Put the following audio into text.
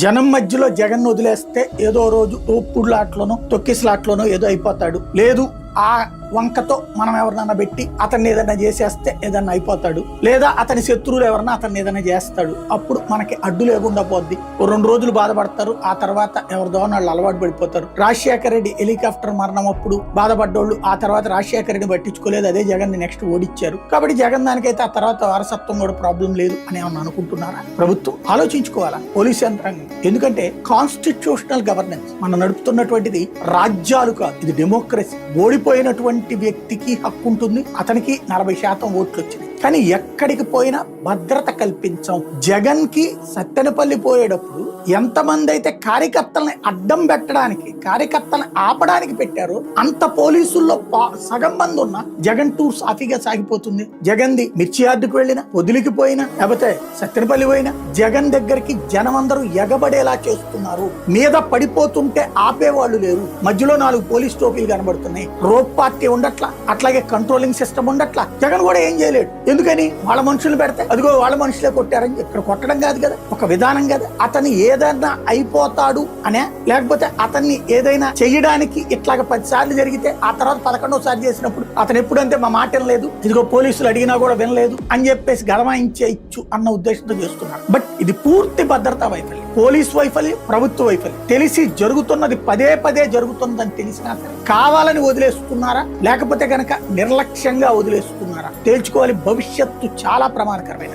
జనం మధ్యలో జగన్ వదిలేస్తే ఏదో రోజు తోపుడులాట్లోనో తొక్కిసలాట్లోనో ఏదో అయిపోతాడు. లేదు ఆ వంకతో మనం ఎవరినైనా పెట్టి అతన్ని ఏదైనా చేసేస్తే ఏదైనా అయిపోతాడు. లేదా అతని శత్రువులు ఎవరన్నా అతన్ని ఏదైనా చేస్తాడు. అప్పుడు మనకి అడ్డు లేకుండా పోద్ది. రెండు రోజులు బాధపడతారు. ఆ తర్వాత ఎవరిదో వాళ్ళు అలవాటు పడిపోతారు. రాజశేఖర రెడ్డి హెలికాప్టర్ మరణం అప్పుడు బాధపడ్డోళ్ళు ఆ తర్వాత రాజశేఖర రెడ్డిని పట్టించుకోలేదు. అదే జగన్ నెక్స్ట్ ఓడిచ్చారు కాబట్టి జగన్ దానికైతే ఆ తర్వాత వారసత్వం కూడా ప్రాబ్లం లేదు అని ఏమన్నా అనుకుంటున్నారా? ప్రభుత్వం ఆలోచించుకోవాలా? పోలీస్ యంత్రాంగం. ఎందుకంటే కాన్స్టిట్యూషనల్ గవర్నెన్స్ మనం నడుపుతున్నటువంటిది రాజ్యాలు కాదు. ఇది డెమోక్రసీ ఓడిపోయినటువంటి వ్యక్తికి హక్కు ఉంటుంది అతనికి నలభై శాతం ఓట్లు వచ్చినాయి కానీ ఎక్కడికి పోయినా భద్రత కల్పించాం. జగన్కి సత్తెనపల్లి పోయేటప్పుడు ఎంతమంది అయితే కార్యకర్తల్ని అడ్డం పెట్టడానికి కార్యకర్తల్ని ఆపడానికి పెట్టారో అంత పోలీసుల్లో పా- సగం మంది ఉన్న జగన్ టూర్ సాఫీగా సాగిపోతుంది. జగన్ ది మిర్చి యార్డుకు వెళ్ళినా పొదిలికి పోయినా లేకపోతే సత్తెనపల్లి పోయినా జగన్ దగ్గరికి జనం అందరూ ఎగబడేలా చేస్తున్నారు. మీద పడిపోతుంటే ఆపేవాళ్ళు లేరు. మధ్యలో నాలుగు పోలీస్ టోపీలు కనబడుతున్నాయి. రోప్ పార్టీ ఉండట్లా అట్లాగే కంట్రోలింగ్ సిస్టమ్ ఉండట్లా. జగన్ కూడా ఏం చేయలేడు. ఎందుకని? వాళ్ళ మనుషులు పెడితే? అదిగో వాళ్ళ మనుషులే కొట్టారని ఇక్కడ కొట్టడం కాదు కదా. ఒక విధానం కదా. అతను ఏదైనా అయిపోతాడు అనే లేకపోతే అతన్ని ఏదైనా చెయ్యడానికి ఇట్లాగ పది సార్లు జరిగితే ఆ తర్వాత పదకొండోసారి చేసినప్పుడు అతను ఎప్పుడంటే మా మాట లేదు ఇదిగో పోలీసులు అడిగినా కూడా వినలేదు అని చెప్పేసి గడవాయించేయచ్చు అన్న ఉద్దేశంతో చేస్తున్నారు. బట్ ఇది పూర్తి భద్రతా వైఫల్యం. పోలీస్ వైఫల్యం ప్రభుత్వ వైఫల్యం. తెలిసి జరుగుతున్నది పదే పదే జరుగుతుందని తెలిసినా సరే కావాలని వదిలేస్తున్నారా? లేకపోతే గనక నిర్లక్ష్యంగా వదిలేస్తున్నారా? తేల్చుకోవాలి భవిష్యత్తు చాలా ప్రమాదకరమైన